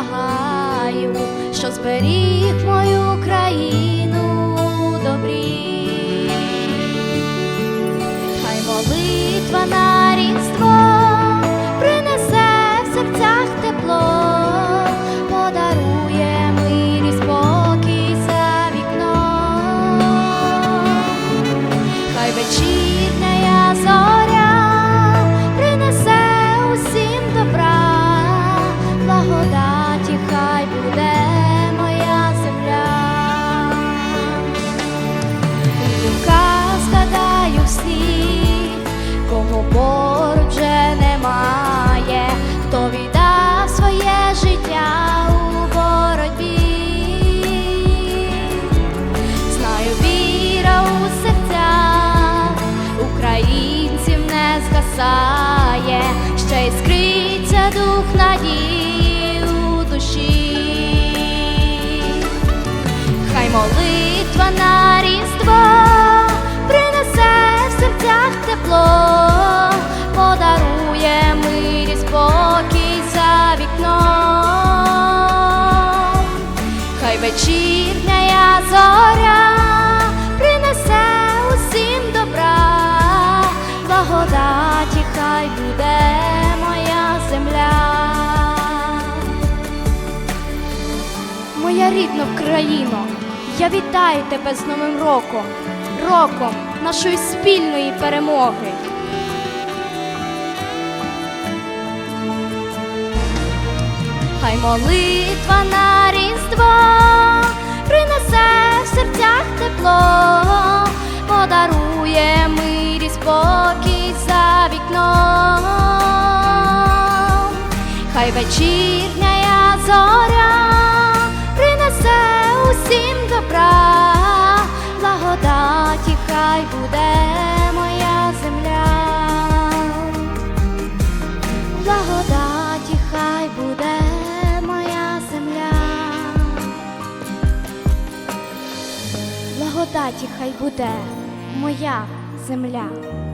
благаю, що зберіг мою країну добрі, хай молитва на. Хто віддав своє життя у боротьбі. Знаю, віра у серцях українців не згасає, ще й скриться дух надії у душі. Хай молитва на різдво вечірня зоря принесе усім добра, благодаті, хай буде моя земля. Моя рідна Україно, я вітаю тебе з Новим роком, роком нашої спільної перемоги. Хай молитва на тепло, подарує мир і спокій за вікном. Хай вечірня зоря принесе усім добра, благодаті, хай буде Благодаті, хай буде моя земля.